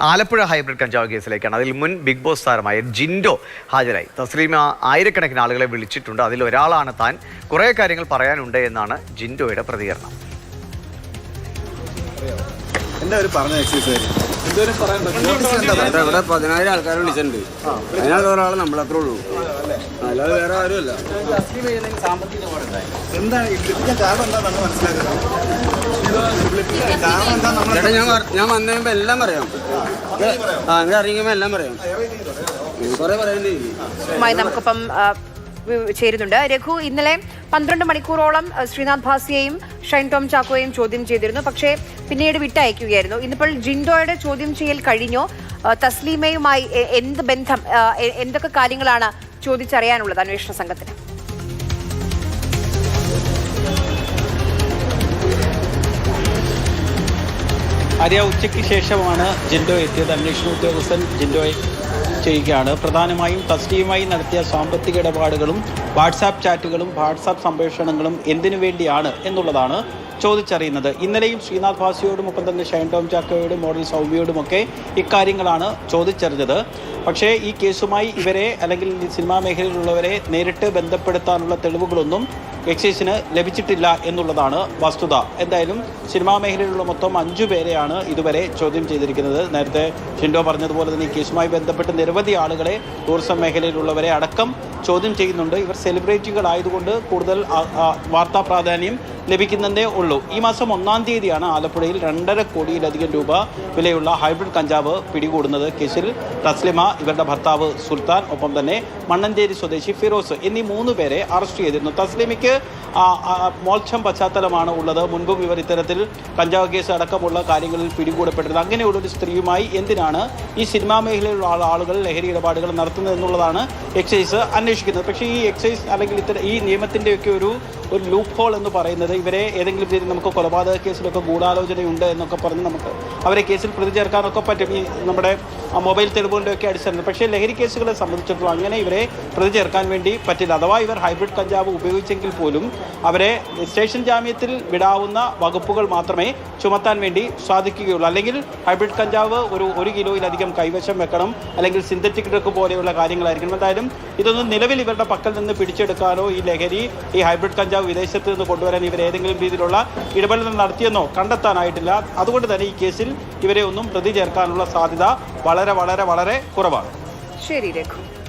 Alappuzha hybrid കഞ്ചാവ് കേസിലേക്കാണ്. അതിൽ മുൻ ബിഗ് ബോസ് താരമായ ജിൻഡോ ഹാജരായി. തസ്ലീമ ആയിരക്കണക്കിന് ആളുകളെ വിളിച്ചിട്ടുണ്ട്. അതിൽ ഒരാളാണ് താൻ. കുറേ കാര്യങ്ങൾ പറയാനുണ്ട് എന്നാണ് ജിൻഡോയുടെ പ്രതികരണം. ഇവിടെ പതിനായിരം ആൾക്കാരെ വിളിച്ചിട്ടുണ്ട്. അതിനകത്ത് ഒരാൾ നമ്മളത്രേ ഉള്ളൂ. അല്ലാതെ വേറെ ആരുമല്ല. എന്താ ഇതിന്റെ കാരണം എന്താ നമ്മൾ മനസ്സിലാക്കുന്നത് കാരണം എന്താ നമ്മൾ ചേട്ടാ ഞാൻ ഞാൻ വന്നു കഴിയുമ്പോ എല്ലാം പറയാം. ആ എല്ലാം പറയാം. കുറെ പറയണ്ടേ? നമുക്കിപ്പം ചേരുന്നുണ്ട്. രഘു ഇന്നലെ പന്ത്രണ്ട് മണിക്കൂറോളം ശ്രീനാഥ് ഭാസിയെയും ഷൈൻ ടോം ചാക്കോയെയും ചോദ്യം ചെയ്തിരുന്നു. പക്ഷേ പിന്നീട് വിട്ടയക്കുകയായിരുന്നു. ഇന്നിപ്പോൾ ജിൻഡോയുടെ ചോദ്യം ചെയ്യൽ കഴിഞ്ഞോ. തസ്ലീമയുമായി എന്ത് ബന്ധം എന്തൊക്കെ കാര്യങ്ങളാണ് ചോദിച്ചറിയാനുള്ളത് അന്വേഷണ സംഘത്തിന്? ആര്യ ഉച്ചയ്ക്ക് ശേഷമാണ് ജിൻഡോ എത്തിയത്. അന്വേഷണ ഉദ്യോഗസ്ഥൻ ജിൻഡോയെ ചെയ്യുകയാണ്. പ്രധാനമായും തസ്ലിയുമായി നടത്തിയ സാമ്പത്തിക ഇടപാടുകളും വാട്സാപ്പ് ചാറ്റുകളും വാട്സാപ്പ് സംപ്രേഷണങ്ങളും എന്തിനു വേണ്ടിയാണ് എന്നുള്ളതാണ് ചോദിച്ചറിയുന്നത്. ഇന്നലെയും ശ്രീനാഥ് ഭാസിയോടും ഒപ്പം തന്നെ ഷൈൻ ടോം ചാക്കോയോടും മോഡൽ സൗമ്യയോടുമൊക്കെ ഇക്കാര്യങ്ങളാണ് ചോദിച്ചറിഞ്ഞത്. പക്ഷേ ഈ കേസുമായി ഇവരെ അല്ലെങ്കിൽ സിനിമാ മേഖലയിലുള്ളവരെ നേരിട്ട് ബന്ധപ്പെടുത്താനുള്ള തെളിവുകളൊന്നും എക്സൈസിന് ലഭിച്ചിട്ടില്ല എന്നുള്ളതാണ് വസ്തുത. എന്തായാലും സിനിമാ മേഖലയിലുള്ള മൊത്തം അഞ്ചു പേരെയാണ് ഇതുവരെ ചോദ്യം ചെയ്തിരിക്കുന്നത്. നേരത്തെ ഷിൻഡോ പറഞ്ഞതുപോലെ തന്നെ ഈ കേസുമായി ബന്ധപ്പെട്ട് നിരവധി ആളുകളെ ടൂറിസം മേഖലയിലുള്ളവരെ അടക്കം ചോദ്യം ചെയ്യുന്നുണ്ട്. ഇവർ സെലിബ്രിറ്റികളായതുകൊണ്ട് കൂടുതൽ വാർത്താ പ്രാധാന്യം ലഭിക്കുന്നതേ ഉള്ളൂ. ഈ മാസം ഒന്നാം തീയതിയാണ് ആലപ്പുഴയിൽ രണ്ടര കോടിയിലധികം രൂപ വിലയുള്ള ഹൈബ്രിഡ് കഞ്ചാവ് പിടികൂടുന്നത്. കേസിൽ തസ്ലിമ ഇവരുടെ ഭർത്താവ് സുൽത്താൻ ഒപ്പം തന്നെ മണ്ണഞ്ചേരി സ്വദേശി ഫിറോസ് എന്നീ മൂന്ന് പേരെ അറസ്റ്റ് ചെയ്തിരുന്നു. തസ്ലിമയ്ക്ക് മോക്ഷം പശ്ചാത്തലമാണ് ഉള്ളത്. മുൻപും ഇവർ ഇത്തരത്തിൽ കഞ്ചാവ് കേസ് അടക്കമുള്ള കാര്യങ്ങളിൽ പിടികൂടപ്പെട്ടത് അങ്ങനെയുള്ള ഒരു സ്ത്രീയുമായി എന്തിനാണ് ഈ സിനിമാ മേഖലയിലുള്ള ആളുകൾ ലഹരി ഇടപാടുകൾ നടത്തുന്നത് എന്നുള്ളതാണ് എക്സൈസ് അന്വേഷിക്കുന്നത്. പക്ഷേ ഈ എക്സൈസ് അല്ലെങ്കിൽ ഇത്തരം ഈ നിയമത്തിന്റെയൊക്കെ ഒരു ഒരു ലൂപ്പ് ഹോൾ എന്ന് പറയുന്നത് ഇവരെ ഏതെങ്കിലും രീതിയിൽ നമുക്ക് കൊലപാതക കേസിലൊക്കെ ഗൂഢാലോചനയുണ്ട് എന്നൊക്കെ പറഞ്ഞ് നമുക്ക് അവരെ കേസിൽ പ്രതി ചേർക്കാനൊക്കെ പറ്റും ഈ നമ്മുടെ മൊബൈൽ തെളിവുകളുടെയൊക്കെ അടിസ്ഥാനത്തിൽ പക്ഷേ ലഹരി കേസുകളെ സംബന്ധിച്ചിടത്തോളം അങ്ങനെ ഇവരെ പ്രതി ചേർക്കാൻ വേണ്ടി പറ്റില്ല. അഥവാ ഇവർ ഹൈബ്രിഡ് കഞ്ചാവ് ഉപയോഗിച്ചെങ്കിൽ പോലും അവരെ സ്റ്റേഷൻ ജാമ്യത്തിൽ വിടാവുന്ന വകുപ്പുകൾ മാത്രമേ ചുമത്താൻ വേണ്ടി സാധിക്കുകയുള്ളൂ. അല്ലെങ്കിൽ ഹൈബ്രിഡ് കഞ്ചാവ് ഒരു ഒരു കിലോയിലധികം കൈവശം വെക്കണം. അല്ലെങ്കിൽ സിന്തറ്റിക് ഡ്രഗ് പോലെയുള്ള കാര്യങ്ങളായിരിക്കണം. എന്തായാലും ഇതൊന്നും നിലവിൽ ഇവരുടെ പക്കൽ നിന്ന് പിടിച്ചെടുക്കാനോ ഈ ലഹരി ഈ ഹൈബ്രിഡ് കഞ്ചാവ് വിദേശത്ത് നിന്ന് കൊണ്ടുവരാൻ ഇവർ ഏതെങ്കിലും രീതിയിലുള്ള ഇടപെടൽ നടത്തിയെന്നോ കണ്ടെത്താനായിട്ടില്ല. അതുകൊണ്ട് തന്നെ ഈ കേസിൽ ഇവരെ ഒന്നും പ്രതി ചേർക്കാനുള്ള സാധ്യത വളരെ വളരെ വളരെ കുറവാണ്. ശരി രഘു.